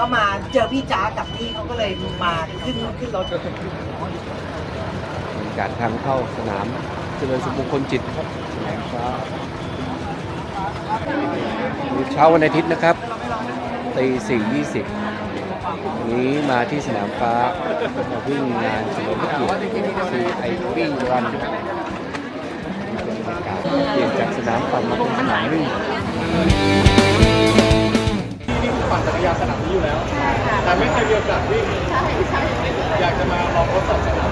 ก็มาเจอพี่จ้ากับนี่เขาก็เลยมาขึ้นขึ้นรถกาศทางเข้าสนามเจริญสมบุคคลจิตครับแห่งเช้าเช้าวันอาทิตย์นะครับตีสี่ยี่สิบนี้มาที่สนามฟ้ามาวิ่งงานเฉลิมพระเกียรติซีไอวิ่งรันเปลี่ยนจากสนามปั่นมาเป็นสนามวิ่ง จักรยานสนามนี้อยู่แล้วแต่ไม่เคยมีโอกาสวิ่งอยากจะมาลองทดสอบสนาม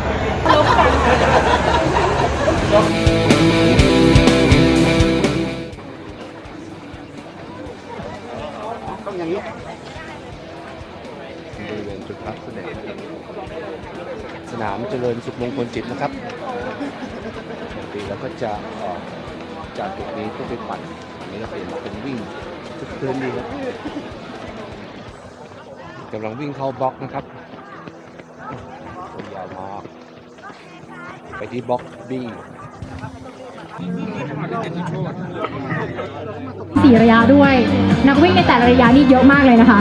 ต้องอย่างนี้บริเวณจุดพักเสด็จสนามเจริญสุขมงคลจิตนะครับปกติเราก็จะออกจากจุดนี้เพื่อไปปั่นอันนี้เราเปลี่ยนมาเป็นวิ่งทุกพื้นดีครับ กำลังวิ่งเข้าบล็อกนะครับตัวยาวมากไปที่บล็อกบีสี่ระยะด้วย นักวิ่งในแต่ละระยะนี่เยอะมากเลยนะคะ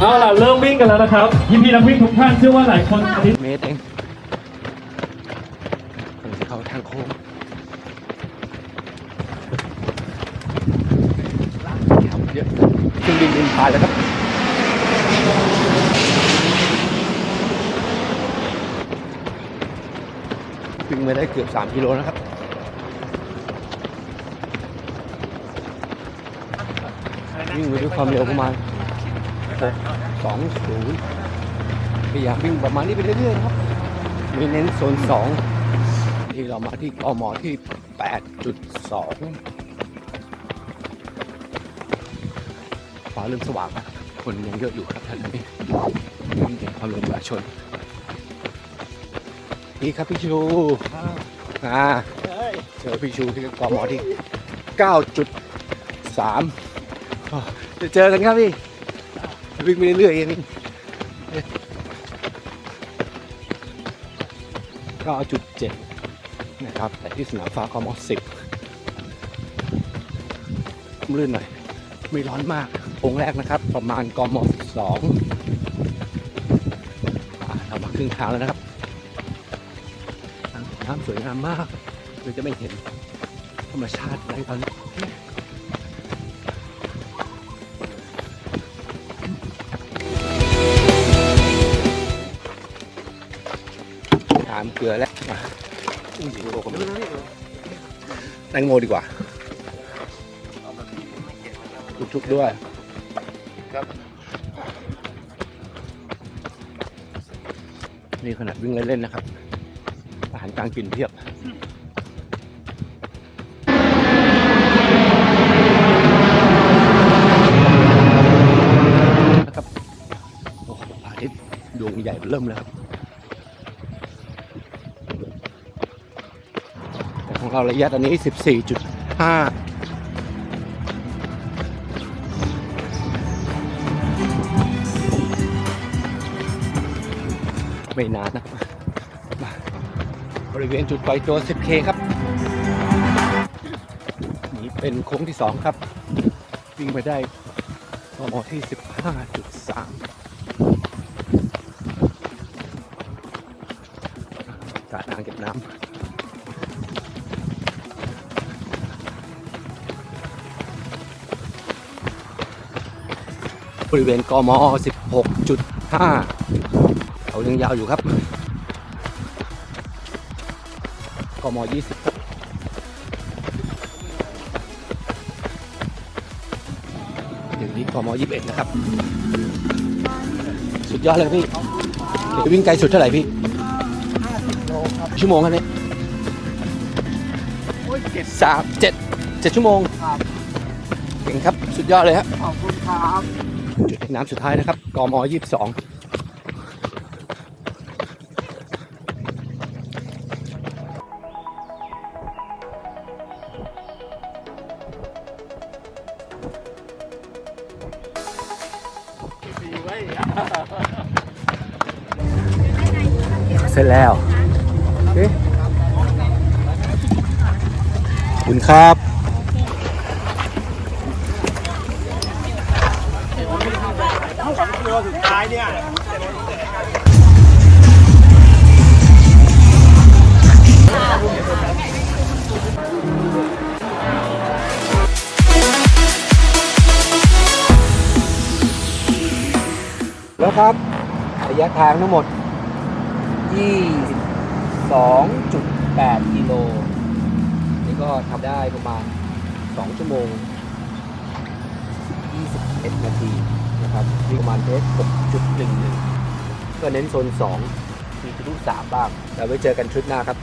เอาล่ะเริ่มวิ่งกันแล้วนะครับ พี่พี่นักวิ่งทุกท่านเชื่อว่าหลายคนอันนี้เมตรเองกำลังจะเข้าทางโค้งครับเยอะเครื่อง บินบินผ่านแล้วครับวิ่งมาได้เกือบ 3 กิโลนะครับวิ่งไปด้วยความเร็วประมาณ6 2 0พยายามวิ่งประมาณนี้ไปเรื่อยๆนะครับมีเน้นโซน2ที่เรามาที่กมที่ 8.2 ฟ้าเริ่มสว่างแล้วคนยังเยอะอยู่ครับท่านนี้วิ่งเก็บความลมประชาชนนี่ครับพี่ชูอ่าเจอพี่ชูที่กอมอที่ 9.3อ๋อจะเจอกันครับพี่วิ่งไปเรื่อยๆเอง9.7 นะครับ แต่ที่สนามฟ้ากอมอ10ลื่นหน่อย ไม่ร้อนมาก องค์แรกนะครับ ประมาณกม12เรามาครึ่งทางแล้วนะครับน้ำสวยงามมากเราจะไม่เห็นธรรมชาติอะไรตอนนี้ถามเกลือแล้วอะอุ้ยโลกมันแตงโมดีกว่าทุกๆด้วย ครับ นี่ขนาดวิ่งเล่นๆนะครับ อาหารกลารกินเพียบนะครับโอ้โหพระอาทิตย์ดวงใหญ่เริ่มแล้วครับของเราระยะตอนนี้ 14.5 ไม่นานนะมาบริเวณจุดปล่อยตัว 10K ครับ นี่เป็นโค้งที่ 2 ครับ วิ่งไปได้กมที่ 15.3กาดอ่างเก็บน้ำบริเวณกม 16.5 ยังยาวอยู่ครับกม20ครับอย่างนี้กม21นะครับ สุดยอดเลยพี่เดี๋ยววิ่งไกลสุดเท่าไหร่พี่ชั่วโมงครับเนี่ยสามเจ็ดเจ็ดชั่วโมงเก่งครับ สุดยอดเลยครับขอบคุณครับจุดเทน้ำสุดท้ายนะครับกมยี่สิบสอง เสร็จแล้วคุณครับตัวสุดท้ายเนี่ยแล้วครับระยะทางทั้งหมด 22.8กิโลนี่ก็ทำได้ประมาณ 2 ชั่วโมง 21 นาทีนะครับวิ่งประมาณเพส6.11ก็เน้นโซน 2 มีทะลุ3บ้าง แล้วไว้เจอกันทริปหน้าครับ